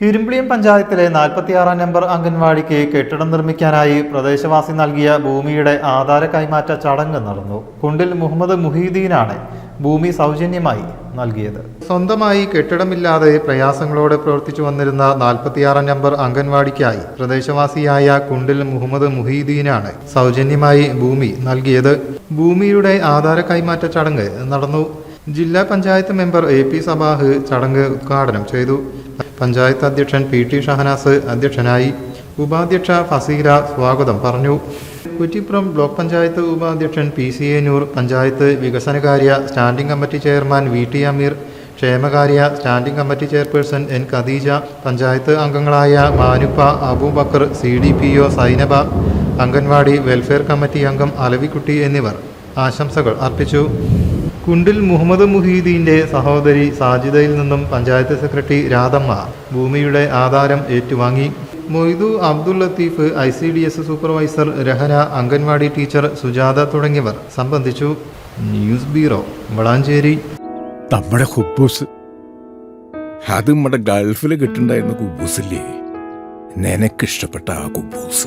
ഇരുമ്പിളിയം പഞ്ചായത്തിലെ നാൽപ്പത്തിയാറാം നമ്പർ അംഗൻവാടിക്ക് കെട്ടിടം നിർമ്മിക്കാനായി പ്രദേശവാസി നൽകിയ ഭൂമിയുടെ ആധാര കൈമാറ്റ ചടങ്ങ് നടന്നു. കുണ്ടിൽ മുഹമ്മദ് മുഹീദ്ദീനാണ് ഭൂമി സൗജന്യമായി നൽകിയത്. സ്വന്തമായി കെട്ടിടമില്ലാതെ പ്രയാസങ്ങളോടെ പ്രവർത്തിച്ചു വന്നിരുന്ന നാൽപ്പത്തിയാറാം നമ്പർ അംഗൻവാടിക്കായി പ്രദേശവാസിയായ കുണ്ടിൽ മുഹമ്മദ് മുഹീദ്ദീനാണ് സൗജന്യമായി ഭൂമി നൽകിയത്. ഭൂമിയുടെ ആധാര കൈമാറ്റ ചടങ്ങ് നടന്നു. ജില്ലാ panchayat member A P Sabah ചടങ്ങ് ഉദ്ഘാടനം ചെയ്തു. പഞ്ചായത്ത് അധ്യക്ഷൻ പി ടി ഷഹനാസ് അധ്യക്ഷനായി ഉപാധ്യക്ഷ ഫസീല സ്വാഗതം പറഞ്ഞു. കുറ്റിപ്പുറം ബ്ലോക്ക് പഞ്ചായത്ത് ഉപാധ്യക്ഷൻ P C A Noor panchayat വികസനകാര്യ standing committee chairman V T Ameer ക്ഷേമകാര്യ standing committee chairperson N Khadeeja panchayat അംഗങ്ങളായ Manuppa Abubakar C D P O Sainaba anganwadi welfare committee അംഗം അലവിക്കുട്ടി എന്നിവർ ആശംസകൾ അർപ്പിച്ചു. കുണ്ടിൽ മുഹമ്മദ് മുഹീദീന്റെ സഹോദരി സാജിദയിൽ നിന്നും പഞ്ചായത്ത് സെക്രട്ടറി രാധമ്മ ഭൂമിയുടെ ആധാരം ഏറ്റുവാങ്ങി. Moidu Abdul Latheef I C D S supervisor Rahana anganwadi teacher Sujatha തുടങ്ങിയവർ സംബന്ധിച്ചു. News bureau Valanchery. നമ്മുടെ ഹുബൂസ് അത് നമ്മുടെ ഗൾഫിൽ കിട്ടുണ്ടായിരുന്ന കുബൂസില്ലേ? നിനക്കിഷ്ടപ്പെട്ട ആ കുബൂസ്.